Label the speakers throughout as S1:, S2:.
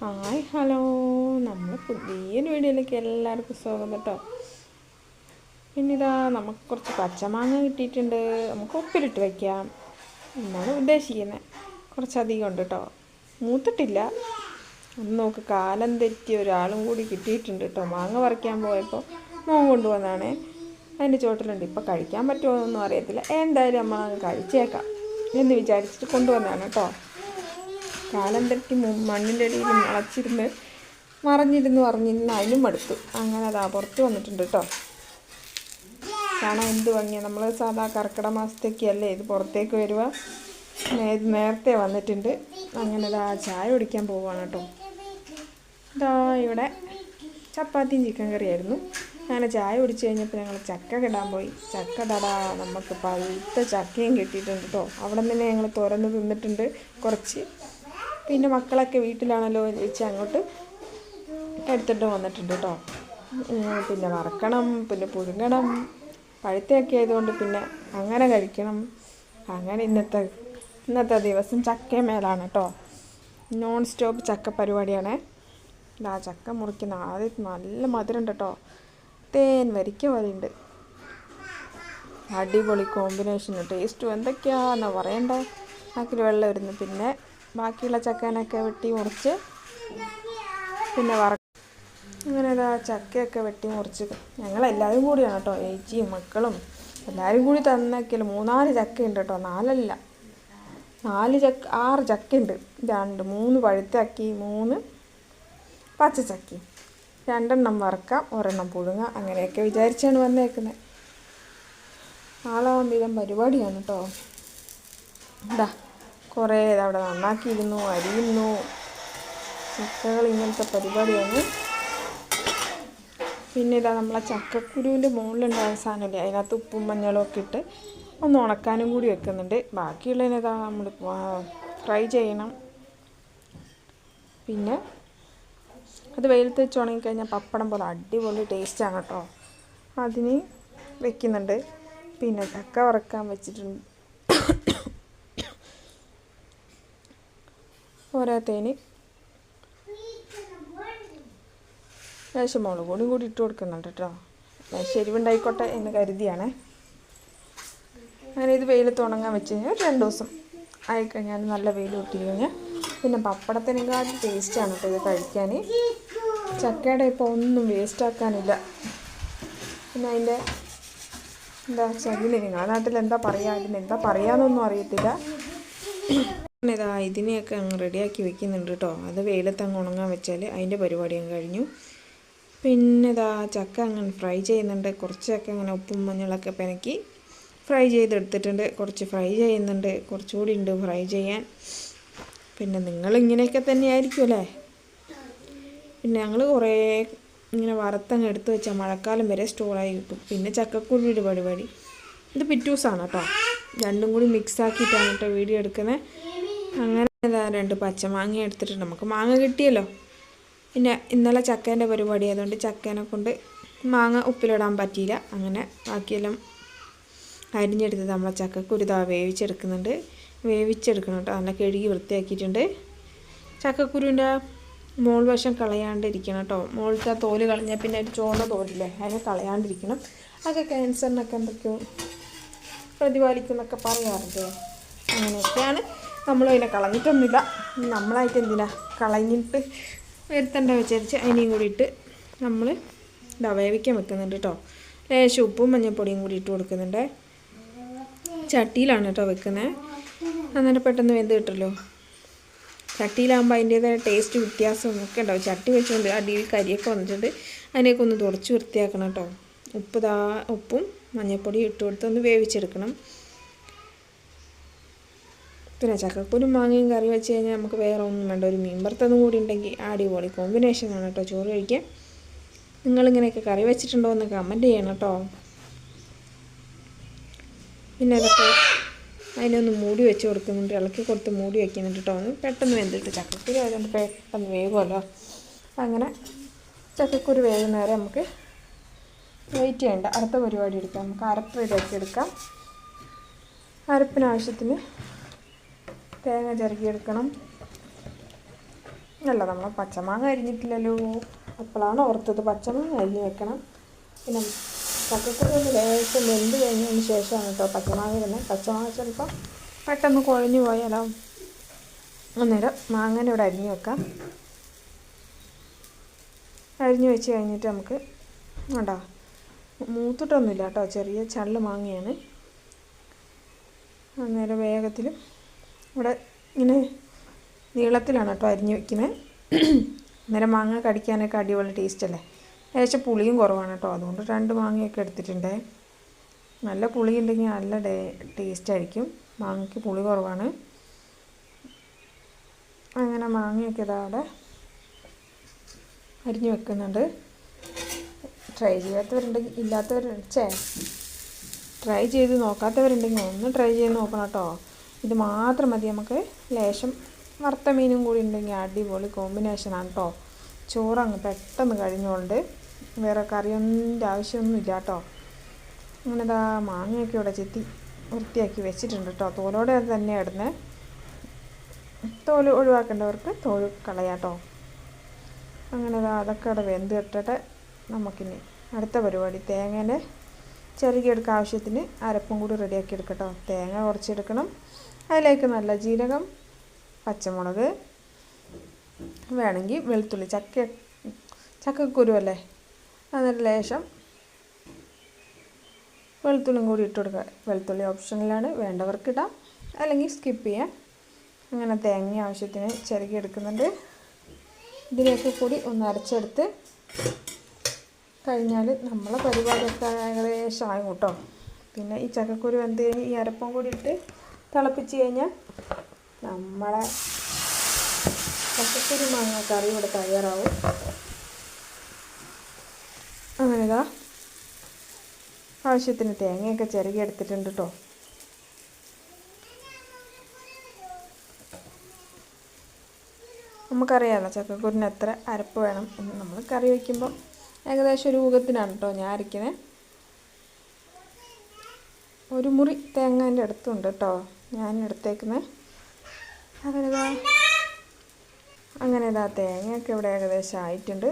S1: Hi hello. നമ്മൾ പുതിയൊരു വീഡിയോയിലേക്ക് എല്ലാവർക്കും സ്വാഗതം കേട്ടോ. പിന്നിതാ നമുക്ക് കുറച്ച് പച്ചമാങ്ങ കിട്ടിയിട്ടുണ്ട്. നമുക്ക് ഉപ്പിലിട്ട് വയ്ക്കാം എന്നാണ് ഉദ്ദേശിക്കുന്നത് കുറച്ചധികം ഉണ്ട് കേട്ടോ. മൂത്തിട്ടില്ല. ഒന്ന് നോക്ക് കാലം തെറ്റിയ ഒരാളും കൂടി കിട്ടിയിട്ടുണ്ട് കേട്ടോ. മാങ്ങ പറിക്കാൻ പോയപ്പോൾ മോൻ കൊണ്ടുവന്നാണേ. അതിന്റെ ചോട്ടിലുണ്ട്. ഇപ്പോൾ കഴിക്കാൻ പറ്റുമോ എന്നൊന്നും അറിയത്തില്ല. എന്തായാലും നമ്മൾ കഴിച്ചേക്കാം എന്ന് വിചാരിച്ചിട്ട് കൊണ്ടുവന്നാണ് കേട്ടോ. കാലം മു- മണ്ണിന്റെ അടിയിൽ മുളച്ചിരുന്ന് മറിഞ്ഞിരുന്ന് പറഞ്ഞിരുന്ന് അതിനും മടുത്തു. അങ്ങനെ അതാ പുറത്ത് വന്നിട്ടുണ്ട് കേട്ടോ കാണാൻ എന്ത് ഭംഗിയാണ് നമ്മൾ സാധാ കർക്കിടക മാസത്തേക്കല്ലേ ഇത് പുറത്തേക്ക് വരിക നേരത്തെ വന്നിട്ടുണ്ട്. അങ്ങനെ ഇതാ ചായ കുടിക്കാൻ പോവുകയാണ് കേട്ടോ ഇതാ ഇവിടെ ചപ്പാത്തിയും ചിക്കൻ കറിയായിരുന്നു. അങ്ങനെ ചായ കുടിച്ച് കഴിഞ്ഞപ്പോൾ ഞങ്ങൾ ചക്ക കിടാൻ പോയി. ചക്ക തടാ നമുക്ക് പഴുത്ത ചക്കയും കിട്ടിയിട്ടുണ്ട് കേട്ടോ അവിടെ നിന്ന് ഞങ്ങൾ തുറന്ന് തിന്നിട്ടുണ്ട് കുറച്ച്. പിന്നെ മക്കളൊക്കെ വീട്ടിലാണല്ലോ വെച്ച് അങ്ങോട്ട് എടുത്തിട്ട് വന്നിട്ടുണ്ട് കേട്ടോ. പിന്നെ വറക്കണം പിന്നെ പുഴുങ്ങണം പഴുത്തയൊക്കെ ആയതുകൊണ്ട് പിന്നെ അങ്ങനെ കഴിക്കണം. അങ്ങനെ ഇന്നത്തെ ഇന്നത്തെ ദിവസം ചക്കമേലാണ് കേട്ടോ. നോൺ സ്റ്റോപ്പ് ചക്ക പരിപാടിയാണ്. ആ ചക്ക മുറിക്കുന്ന ആദ്യം നല്ല മധുരമുണ്ട് കേട്ടോ. തേൻ വരിക്ക വരെയുണ്ട് അടിപൊളി കോമ്പിനേഷൻ ടേസ്റ്റും എന്തൊക്കെയാണെന്നാണ് പറയണ്ടേ? നാക്കിൽ വെള്ളം വരുന്നു പിന്നെ ബാക്കിയുള്ള ചക്കേനൊക്കെ വെട്ടി മുറിച്ച് പിന്നെ വറ അങ്ങനെ ഇതാ ചക്കയൊക്കെ വെട്ടി മുറിച്ച് ഞങ്ങളെല്ലാവരും കൂടിയാണ് കേട്ടോ. ഏച്ചിയും മക്കളും എല്ലാവരും കൂടി തന്നേക്കൽ മൂന്നാൽ ചക്കയുണ്ട് കേട്ടോ. നാലല്ല. നാല് ചക്ക ആറ് ചക്കയുണ്ട്. രണ്ട് മൂന്ന് പഴുത്തക്കി മൂന്ന് പച്ചച്ചക്കി. രണ്ടെണ്ണം വറക്കാം ഒരെണ്ണം പുഴുങ്ങാം. അങ്ങനെയൊക്കെ വിചാരിച്ചാണ് വന്നേക്കുന്നത്. ആളാവാൻ വിധം പരിപാടിയാണ് കേട്ടോ. ഇതാ കുറേ അവിടെ നന്നാക്കിയിരുന്നു അരിയുന്നു. ചക്കകൾ ഇങ്ങനത്തെ പരിപാടിയാണ്. പിന്നെ ഇതാ നമ്മളെ ചക്കക്കുരുവിന്റെ മുകളിലുണ്ടായ സാധനമില്ലേ അതിനകത്ത് ഉപ്പും മഞ്ഞളും ഒക്കെ ഇട്ട് ഒന്ന് ഉണക്കാനും കൂടി വെക്കുന്നുണ്ട്. ബാക്കിയുള്ളതിനിതാ നമ്മൾ ഫ്രൈ ചെയ്യണം. പിന്നെ അത് വെയിലത്ത് വെച്ച് ഉണങ്ങിക്കഴിഞ്ഞാൽ പപ്പടം പോലെ അടിപൊളി ടേസ്റ്റാണ് കേട്ടോ. അതിന് വെക്കുന്നുണ്ട്. പിന്നെ ചക്ക വറക്കാൻ വെച്ചിട്ടുണ്ട്. പോരാത്തതിന് ലേശം മുളക് പൊടിയും കൂടി ഇട്ട് കൊടുക്കുന്നുണ്ട് കേട്ടോ ശരിവുണ്ടായിക്കോട്ടെ എന്ന് കരുതിയാണേ. അങ്ങനെ ഇത് വെയിലത്ത് ഉണങ്ങാൻ വെച്ച് കഴിഞ്ഞാൽ ഒരു രണ്ട് ദിവസം ആയിക്കഴിഞ്ഞാൽ നല്ല വെയിൽ കിട്ടി കഴിഞ്ഞാൽ പിന്നെ പപ്പടത്തിനെക്കാളും ടേസ്റ്റാണ് കേട്ടോ ഇത് കഴിക്കാൻ ചക്കയുടെ ഇപ്പോൾ ഒന്നും വേസ്റ്റ് ആക്കാനില്ല. പിന്നെ അതിന്റെ എന്താ ചകിരി നിങ്ങളുടെ നാട്ടിൽ എന്താ പറയുക അതിന് എന്താ പറയാമെന്നൊന്നും അറിയത്തില്ല. ഇതാ ഇതിനെയൊക്കെ അങ്ങ് റെഡിയാക്കി വെക്കുന്നുണ്ട് കേട്ടോ അത് വെയിലത്ത് അങ്ങ് ഉണങ്ങാൻ വെച്ചാൽ അതിന്റെ പരിപാടി അങ്ങ് കഴിഞ്ഞു. പിന്നെ ഇതാ ചക്ക അങ്ങ് ഫ്രൈ ചെയ്യുന്നുണ്ട്. കുറച്ചൊക്കെ അങ്ങനെ ഉപ്പും മഞ്ഞളൊക്കെ പെനക്കി ഫ്രൈ ചെയ്തെടുത്തിട്ടുണ്ട്. കുറച്ച് ഫ്രൈ ചെയ്യുന്നുണ്ട്. കുറച്ചുകൂടി ഉണ്ട് ഫ്രൈ ചെയ്യാൻ. പിന്നെ നിങ്ങൾ ഇങ്ങനെയൊക്കെ തന്നെ ആയിരിക്കും അല്ലേ? പിന്നെ ഞങ്ങൾ കുറേ ഇങ്ങനെ വറുത്തങ്ങ് എടുത്തു വെച്ചാൽ മഴക്കാലം വരെ സ്റ്റോറായി കിട്ടും. പിന്നെ ചക്കക്കുരുവിന്റെ പരിപാടി. ഇത് പിറ്റൂസാണ് കേട്ടോ രണ്ടും കൂടി മിക്സ് ആക്കിയിട്ടാണ് കേട്ടോ വീഡിയോ എടുക്കുന്നത് അങ്ങനെ ഇതാ രണ്ട് പച്ചമാങ്ങ എടുത്തിട്ടുണ്ട്. നമുക്ക് മാങ്ങ കിട്ടിയല്ലോ. പിന്നെ ഇന്നലെ ചക്കേന്റെ പരിപാടി ആയതുകൊണ്ട് ചക്കേനെ കൊണ്ട് മാങ്ങ ഉപ്പിലിടാൻ പറ്റിയില്ല. അങ്ങനെ ബാക്കിയെല്ലാം അരിഞ്ഞെടുത്ത് നമ്മളെ ചക്കക്കുരുതാ വേവിച്ചെടുക്കുന്നുണ്ട്. വേവിച്ചെടുക്കണം കേട്ടോ. നല്ല കഴുകി വൃത്തിയാക്കിയിട്ടുണ്ട്. ചക്കക്കുരുവിന്റെ മോൾ വശം കളയാണ്ടിരിക്കണം കേട്ടോ. മുകളിലത്തെ ആ തോൽ കളഞ്ഞാൽ പിന്നെ ഒരു ചോന്ന തോലില്ലേ? അതിനെ കളയാണ്ടിരിക്കണം. അതൊക്കെ ക്യാൻസറിനൊക്കെ എന്തൊക്കെയോ പ്രതിപാലിക്കുന്നൊക്കെ പറയാറുണ്ട്. അങ്ങനെയൊക്കെയാണ്. നമ്മളും അതിനെ കളഞ്ഞിട്ടൊന്നുമില്ല. നമ്മളായിട്ട് എന്തിനാ കളഞ്ഞിട്ട് വരുത്തണ്ട വിചാരിച്ച് അതിനെയും കൂടി ഇട്ട് നമ്മൾ ഇതാ വേവിക്കാൻ വെക്കുന്നുണ്ട് കേട്ടോ ലേശം ഉപ്പും മഞ്ഞൾപ്പൊടിയും കൂടി ഇട്ട് കൊടുക്കുന്നുണ്ട്. ചട്ടിയിലാണ് കേട്ടോ വെക്കുന്നത് അന്നേരം പെട്ടെന്ന് വെന്ത് കിട്ടുമല്ലോ ചട്ടിയിലാകുമ്പോൾ അതിന്റേതായ ടേസ്റ്റ് വ്യത്യാസം ഒക്കെ ഉണ്ടാവും. ചട്ടി വെച്ചുകൊണ്ട് അടിയിൽ കരിയൊക്കെ വന്നിട്ടുണ്ട്. അതിനെയൊക്കെ ഒന്ന് തുടച്ച് വൃത്തിയാക്കണം കേട്ടോ ഉപ്പ് ഉപ്പും മഞ്ഞൾപ്പൊടിയും ഇട്ട് കൊടുത്ത് ഒന്ന് വേവിച്ചെടുക്കണം. പിന്നെ ചക്കക്കുരും മാങ്ങയും കറി വെച്ച് കഴിഞ്ഞാൽ നമുക്ക് വേറെ ഒന്നും വേണ്ട. ഒരു മീൻ വറുത്തതും കൂടി ഉണ്ടെങ്കിൽ അടിപൊളി കോമ്പിനേഷനാണ് കേട്ടോ ചോറ് കഴിക്കാൻ. നിങ്ങളിങ്ങനെയൊക്കെ കറി വെച്ചിട്ടുണ്ടോ എന്ന് കമന്റ് ചെയ്യണം കേട്ടോ. പിന്നെ അതൊക്കെ അതിനൊന്ന് മൂടി വെച്ച് കൊടുക്കുന്നുണ്ട്. ഇളക്കി കൊടുത്ത് മൂടി വയ്ക്കുന്നുണ്ട് കേട്ടോ. ഒന്ന് പെട്ടെന്ന് വെന്തിട്ട് ചക്കക്കുരു ആയതുകൊണ്ട് പെട്ടെന്ന് വേകുമല്ലോ അപ്പം അങ്ങനെ ചക്കക്കുരു വരെ നമുക്ക് വെയിറ്റ് ചെയ്യേണ്ട. അടുത്ത പരിപാടി എടുക്കാം. നമുക്ക് അരപ്പ് ഇതാക്കി എടുക്കാം. അരപ്പിന് ആവശ്യത്തിന് തേങ്ങ ചിരകിയെടുക്കണം അല്ല നമ്മൾ പച്ചമാങ്ങ അരിഞ്ഞിട്ടില്ലല്ലോ. അപ്പോഴാണ് ഓർത്തത് പച്ചമാങ്ങ അരിഞ്ഞ് വെക്കണം. പിന്നെ പച്ചക്കറി ലേശം വെന്ത് കഴിഞ്ഞതിന് ശേഷമാണ് കേട്ടോ പച്ചമാങ്ങ ഇടുന്നത്. പച്ചമാങ്ങ ചിലപ്പോൾ പെട്ടെന്ന് കുഴഞ്ഞു പോയാലോ അന്നേരം മാങ്ങനെ ഇവിടെ അരിഞ്ഞ് വെക്കാം. അരിഞ്ഞ് വെച്ച് കഴിഞ്ഞിട്ട് നമുക്ക് ഉണ്ടോ മൂത്തിട്ടൊന്നുമില്ല കേട്ടോ. ചെറിയ ചള്ള് മാങ്ങയാണ്. അന്നേരം വേഗത്തിൽ ഇവിടെ ഇങ്ങനെ നീളത്തിലാണ് കേട്ടോ അരിഞ്ഞ് വെക്കുന്നത് അന്നേരം മാങ്ങ കടിക്കാനൊക്കെ അടിപൊളി ടേസ്റ്റ് അല്ലേ? ഏകദേശം പുളിയും കുറവാണ് കേട്ടോ. അതുകൊണ്ട് രണ്ട് മാങ്ങയൊക്കെ എടുത്തിട്ടുണ്ട്. നല്ല പുളി ഉണ്ടെങ്കിൽ നല്ല ഡേ ടേസ്റ്റ് ആയിരിക്കും. മാങ്ങയ്ക്ക് പുളി കുറവാണ്. അങ്ങനെ മാങ്ങയൊക്കെ ഇതാ അവിടെ അരിഞ്ഞ് വെക്കുന്നുണ്ട്. ട്രൈ ചെയ്യാത്തവരുണ്ടെങ്കിൽ ഇല്ലാത്തവർ ചേ ട്രൈ ചെയ്ത് നോക്കാത്തവരുണ്ടെങ്കിൽ ഒന്ന് ട്രൈ ചെയ്ത് നോക്കണം കേട്ടോ. ഇത് മാത്രം മതി നമുക്ക്. ലേശം വറുത്ത മീനും കൂടി ഉണ്ടെങ്കിൽ അടിപൊളി കോമ്പിനേഷനാണ് കേട്ടോ ചോറ് അങ്ങ് പെട്ടെന്ന് കഴിഞ്ഞുകൊണ്ട് വേറെ കറിയൊന്നിന്റെ ആവശ്യമൊന്നുമില്ല കേട്ടോ അങ്ങനെ ഇതാ മാങ്ങയൊക്കെ ഇവിടെ ചെത്തി വൃത്തിയാക്കി വെച്ചിട്ടുണ്ട് കേട്ടോ തോലോടെ തന്നെ ഇടുന്നത് തോൽ ഒഴിവാക്കേണ്ടവർക്ക് തോൽ കളയാട്ടോ അങ്ങനെ അതൊക്കെ അവിടെ വെന്ത് ഇട്ടിട്ട് നമുക്കിനി അടുത്ത പരിപാടി തേങ്ങേന്റെ ചെറുകിയെടുക്കാൻ ആവശ്യത്തിന് അരപ്പും കൂടി റെഡിയാക്കി എടുക്കട്ടോ. തേങ്ങ കുറച്ചെടുക്കണം. അതിലേക്ക് നല്ല ജീരകം പച്ചമുളക് വേണമെങ്കിൽ വെളുത്തുള്ളി ചക്ക ചക്കക്കുരു അല്ലേ അതിന് ലേശം വെളുത്തുള്ളിയും കൂടി ഇട്ട് കൊടുക്കുക. വെളുത്തുള്ളി ഓപ്ഷനിലാണ്. വേണ്ടവർക്ക് ഇടാം അല്ലെങ്കിൽ സ്കിപ്പ് ചെയ്യാം. അങ്ങനെ തേങ്ങ ആവശ്യത്തിന് ചെറുകിയെടുക്കുന്നുണ്ട് ഇതിലേക്ക് കൂടി ഒന്ന് അരച്ചെടുത്ത് കഴിഞ്ഞാൽ നമ്മളെ പരിപാടിയൊക്കെ ഏകദേശം ആകും കേട്ടോ. പിന്നെ ഈ ചക്കക്കുരു എന്ത് ഈ അരപ്പം കൂടി ഇട്ട് തിളപ്പിച്ച് കഴിഞ്ഞാൽ നമ്മളെ ചക്കക്കുരു മാങ്ങ കറി ഇവിടെ തയ്യാറാവും. അങ്ങനെതാ ആവശ്യത്തിന് തേങ്ങയൊക്കെ ചിരകി എടുത്തിട്ടുണ്ട് കേട്ടോ നമുക്കറിയാമല്ലോ ചക്കക്കുരിന് എത്ര അരപ്പ് വേണം എന്ന്. നമ്മൾ കറി വയ്ക്കുമ്പോൾ ഏകദേശം ഒരു ഊഹത്തിനാണ് കേട്ടോ ഞാൻ അരയ്ക്കുന്നത് ഒരു മുറി തേങ്ങേന്റെ അടുത്തുണ്ട് കേട്ടോ ഞാൻ എടുത്തേക്കുന്നത് അങ്ങനെ ഇതാ അങ്ങനെ ഇതാ തേങ്ങയൊക്കെ ഇവിടെ ഏകദേശം ആയിട്ടുണ്ട്.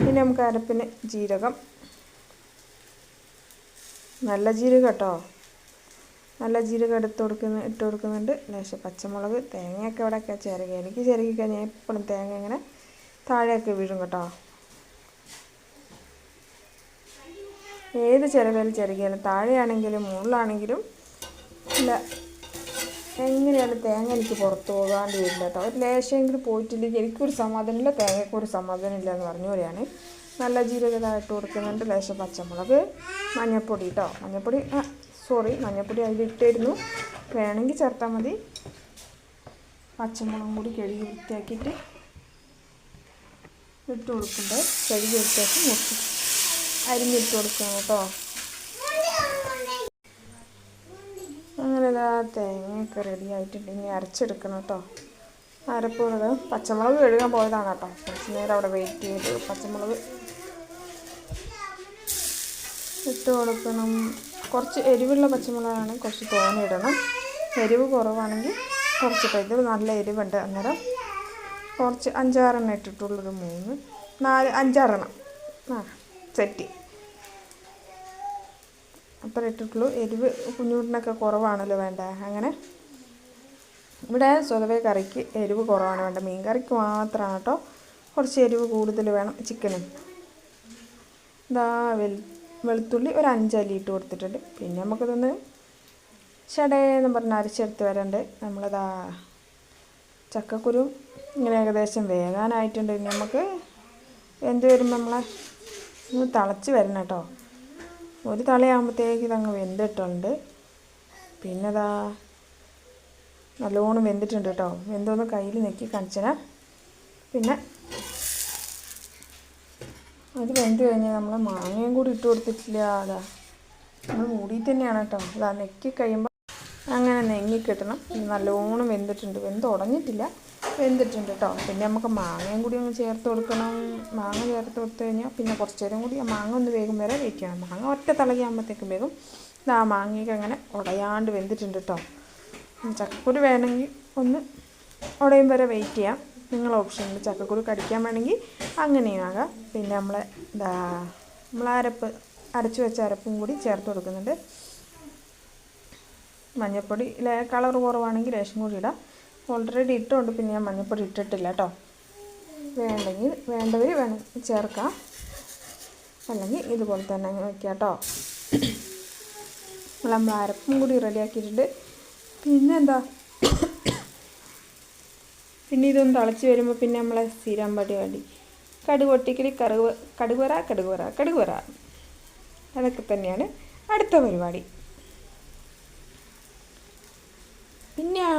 S1: ഇനി നമുക്ക് അരപ്പിന് ജീരകം. നല്ല ജീരകം കേട്ടോ. നല്ല ജീരകം എടുത്ത് കൊടുക്കുന്ന ഇട്ട് കൊടുക്കുന്നുണ്ട്. ലേശം പച്ചമുളക് തേങ്ങയൊക്കെ ഇവിടെയൊക്കെ ചിരകി. എനിക്ക് ചിരകി കഴിഞ്ഞാൽ എപ്പോഴും തേങ്ങ ഇങ്ങനെ താഴെയൊക്കെ വീഴും കേട്ടോ. ഏത് ചിരകയിൽ ചിരകിയാലും താഴെയാണെങ്കിലും മുകളിലാണെങ്കിലും ഇല്ല. എങ്ങനെയാണ് തേങ്ങ എനിക്ക് പുറത്ത് പോകാണ്ട് വരില്ല കേട്ടോ? ഒരു ലേശമെങ്കിലും പോയിട്ടില്ലെങ്കിൽ എനിക്കൊരു സമാധാനമില്ല. തേങ്ങയ്ക്കൊരു സമാധാനമില്ല എന്ന് പറഞ്ഞ പോലെയാണ്. നല്ല ജീരകതായിട്ട് കൊടുക്കുന്നുണ്ട് ലേശം പച്ചമുളക് മഞ്ഞൾപ്പൊടി കേട്ടോ. മഞ്ഞൾപ്പൊടി ആ സോറി മഞ്ഞൾപ്പൊടി അതിലിട്ടായിരുന്നു വേണമെങ്കിൽ ചേർത്താൽ മതി. പച്ചമുളകും കൂടി കഴുകി വൃത്തിയാക്കിയിട്ട് ഇട്ട് കൊടുക്കുന്നുണ്ട്. കഴുകി വൃത്തിയാക്കി മുറിച്ച് അരിഞ്ഞിട്ട് കൊടുക്കണം കേട്ടോ. അങ്ങനെ ഇതാ തേങ്ങയൊക്കെ റെഡി ആയിട്ടുണ്ട്. ഇനി അരച്ചെടുക്കണം കേട്ടോ. അരപ്പുള്ളത് പച്ചമുളക് കഴുകാൻ പോയതാണ് കേട്ടോ. കുറച്ച് നേരം അവിടെ വെയിറ്റ് ചെയ്ത് പച്ചമുളക് ഇട്ട് കൊടുക്കണം. കുറച്ച് എരിവുള്ള പച്ചമുളകാണ്. കുറച്ച് തോനെ ഇടണം. എരിവ് കുറവാണെങ്കിൽ കുറച്ച് ഇത് നല്ല എരിവുണ്ട് അന്നേരം കുറച്ച് അഞ്ചാറെണ്ണം ഇട്ടിട്ടുള്ളൊരു മൂന്ന് നാല് അഞ്ചാറെണ്ണം. ആ സെറ്റ് അത്ര ഇട്ടിട്ടുള്ളൂ. എരിവ് കുഞ്ഞുകുട്ടിനൊക്കെ കുറവാണല്ലോ വേണ്ട? അങ്ങനെ. ഇവിടെ സ്വതവേ കറിക്ക് എരിവ് കുറവാണ് വേണ്ട? മീൻ കറിക്ക് മാത്രമാണ് കേട്ടോ. കുറച്ച് എരിവ് കൂടുതൽ വേണം. ചിക്കനും. ഇതാ വെൽ വെളുത്തുള്ളി ഒരു അഞ്ചല്ലി ഇട്ട് കൊടുത്തിട്ടുണ്ട്. പിന്നെ നമുക്കിതൊന്ന് എന്ന് പറഞ്ഞ് അരച്ചെടുത്ത് വരണ്ട്. നമ്മളിതാ ചക്കക്കുരു ഇങ്ങനെ ഏകദേശം വേകാനായിട്ടുണ്ട്. നമുക്ക് എന്ത് വരുമ്പോൾ നമ്മളെ ഒന്ന് തിളച്ച് വരണം കേട്ടോ. ഒരു തളയാകുമ്പോഴത്തേക്ക് ഇതങ്ങ് വെന്തിട്ടുണ്ട്. പിന്നെ അതാ നല്ലോണം വെന്തിട്ടുണ്ട് കേട്ടോ വെന്തോന്ന് കയ്യിൽ നെക്കി കാണിച്ചരാ. പിന്നെ അത് വെന്ത് കഴിഞ്ഞാൽ നമ്മൾ മാങ്ങയും കൂടി ഇട്ട് കൊടുത്തിട്ടില്ല. അതാ നമ്മൾ മൂടി തന്നെയാണ് കേട്ടോ അതാ നെക്കി കഴിയുമ്പോൾ അങ്ങനെ നെങ്ങി കിട്ടണം. നല്ലോണം വെന്തിട്ടുണ്ട്. വെന്ത് ഉടഞ്ഞിട്ടില്ല. വെന്തിട്ടുണ്ട് കേട്ടോ പിന്നെ നമുക്ക് മാങ്ങയും കൂടി ഒന്ന് ചേർത്ത് കൊടുക്കണം. മാങ്ങ ചേർത്ത് കൊടുത്തു കഴിഞ്ഞാൽ പിന്നെ കുറച്ച് നേരം കൂടി ആ മാങ്ങ ഒന്ന് വേഗം വരെ വയ്ക്കണം മാങ്ങ ഒറ്റ തിളകിയാകുമ്പോഴത്തേക്കും വേഗം ആ മാങ്ങയൊക്കെ അങ്ങനെ ഉടയാണ്ട് വെന്തിട്ടുണ്ട് കേട്ടോ ചക്കക്കുരു വേണമെങ്കിൽ ഒന്ന് ഉടയും വരെ വെയിറ്റ് ചെയ്യാം. നിങ്ങൾ ഓപ്ഷനുണ്ട് ചക്കക്കുരു കടിക്കാൻ വേണമെങ്കിൽ അങ്ങനെയും ആകാം. പിന്നെ നമ്മൾ എന്താ നമ്മൾ അരപ്പ് അരച്ച് വെച്ച അരപ്പും കൂടി ചേർത്ത് കൊടുക്കുന്നുണ്ട്. മഞ്ഞൾപ്പൊടി കളർ കുറവാണെങ്കിൽ ലേശം കൂടി ഇടാം. ഓൾറെഡി ഇട്ടുകൊണ്ട് പിന്നെ ഞാൻ മഞ്ഞൾപ്പൊടി ഇട്ടിട്ടില്ല കേട്ടോ വേണ്ടെങ്കിൽ വേണ്ടവർ വേണം ചേർക്കാം. അല്ലെങ്കിൽ ഇതുപോലെ തന്നെ അങ്ങ് വയ്ക്കാം കേട്ടോ നമ്മൾ അരപ്പും കൂടി റെഡിയാക്കിയിട്ടുണ്ട് പിന്നെ എന്താ? പിന്നെ ഇതൊന്ന് തിളച്ച് വരുമ്പോൾ പിന്നെ നമ്മളെ സ്ഥിരം പരിപാടി കടുക് പൊട്ടിക്കൽ കറുവ് കടുക് വറ കടുക് വറ കടുക് വറ അതൊക്കെ തന്നെയാണ് അടുത്ത പരിപാടി.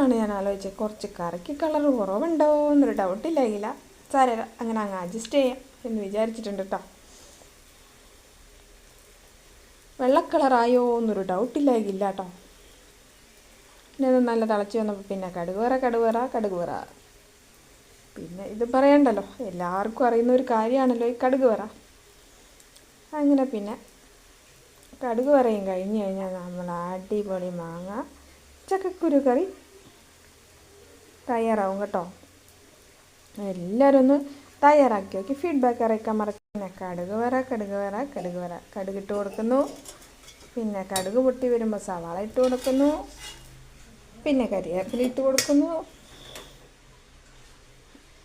S1: പിന്നെയാണ് ഞാൻ ആലോചിച്ചത്. കുറച്ച് കറിക്ക് കളർ കുറവുണ്ടോ എന്നൊരു ഡൗട്ടില്ലായില്ല സാര അങ്ങനെ അങ്ങ് അഡ്ജസ്റ്റ് ചെയ്യാം എന്ന് വിചാരിച്ചിട്ടുണ്ട് കേട്ടോ വെള്ളക്കളറായോ എന്നൊരു ഡൗട്ടില്ലായില്ല കേട്ടോ പിന്നെ നല്ല തിളച്ച് വന്നപ്പോൾ പിന്നെ കടുക് കടുവറ കടുക് വറ കടുക് വറ പിന്നെ ഇത് പറയണ്ടല്ലോ എല്ലാവർക്കും അറിയുന്ന ഒരു കാര്യമാണല്ലോ ഈ കടുക് വറ അങ്ങനെ പിന്നെ കടുക് വറയും കഴിഞ്ഞ് കഴിഞ്ഞാൽ നമ്മൾ അടിപൊളി മാങ്ങ ചക്കക്കുരു കറി തയ്യാറാവും കേട്ടോ. എല്ലാവരും ഒന്ന് തയ്യാറാക്കി നോക്കി. ഫീഡ്ബാക്ക് അറിയിക്കാൻ മറക്കുന്ന കടുക് വര കടുക് വര കടുക് വര. കടുക് ഇട്ട് കൊടുക്കുന്നു. പിന്നെ കടുക് പൊട്ടി വരുമ്പോൾ സവാള ഇട്ട് കൊടുക്കുന്നു. പിന്നെ കരിവേപ്പില ഇട്ട് കൊടുക്കുന്നു.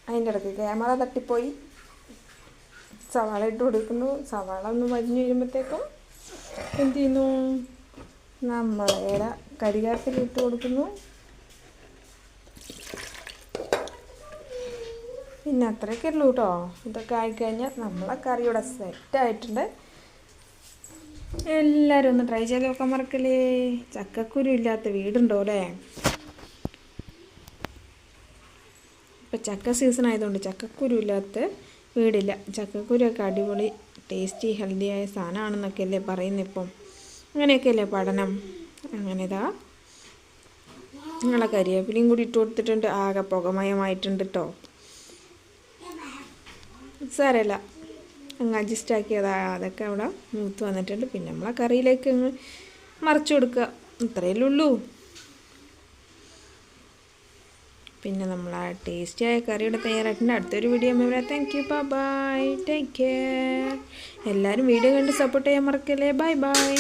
S1: അതിന്റെ ഇടയ്ക്ക് ക്യാമറ തട്ടിപ്പോയി. സവാള ഇട്ട് കൊടുക്കുന്നു. സവാള ഒന്ന് മരിഞ്ഞു വരുമ്പോഴത്തേക്കും എന്ത് ചെയ്യുന്നു? നമ്മളേടെ കരിവേപ്പില ഇട്ട് കൊടുക്കുന്നു. പിന്നെ അത്രയൊക്കെ ഉള്ളൂ കേട്ടോ ഇതൊക്കെ ആയിക്കഴിഞ്ഞാൽ നമ്മളെ കറി ഇവിടെ സെറ്റായിട്ടുണ്ട് എല്ലാവരും ഒന്ന് ട്രൈ ചെയ്ത് നോക്കാൻ മറക്കല്ലേ? ചക്കക്കുരു ഇല്ലാത്ത വീടുണ്ടോ അല്ലേ? ഇപ്പം ചക്ക സീസൺ ആയതുകൊണ്ട് ചക്കക്കുരു ഇല്ലാത്ത വീടില്ല. ചക്കക്കുരുവൊക്കെ അടിപൊളി ടേസ്റ്റി ഹെൽത്തിയായ സാധനമാണെന്നൊക്കെ അല്ലേ പറയുന്നത് ഇപ്പം. അങ്ങനെയൊക്കെയല്ലേ പഠനം? അങ്ങനെ ഇതാ. നിങ്ങളെ കരിവേപ്പിലയും കൂടി ഇട്ട് കൊടുത്തിട്ടുണ്ട്. ആകെ പുകമയമായിട്ടുണ്ട് കേട്ടോ സാരമില്ല. അങ്ങ് അഡ്ജസ്റ്റ് ആക്കിയതാണ് അതൊക്കെ അവിടെ മൂത്ത് വന്നിട്ടുണ്ട്. പിന്നെ നമ്മൾ ആ കറിയിലേക്ക് അങ്ങ് മറിച്ച് കൊടുക്കുക. ഇത്രയല്ലേ ഉള്ളൂ. പിന്നെ നമ്മൾ ആ ടേസ്റ്റിയായ കറിയുടെ തയ്യാറായിട്ടുണ്ട്. അടുത്തൊരു വീഡിയോ വരാം. Thank you bye take care എല്ലാവരും വീഡിയോ കണ്ട് സപ്പോർട്ട് ചെയ്യാൻ മറക്കല്ലേ? Bye bye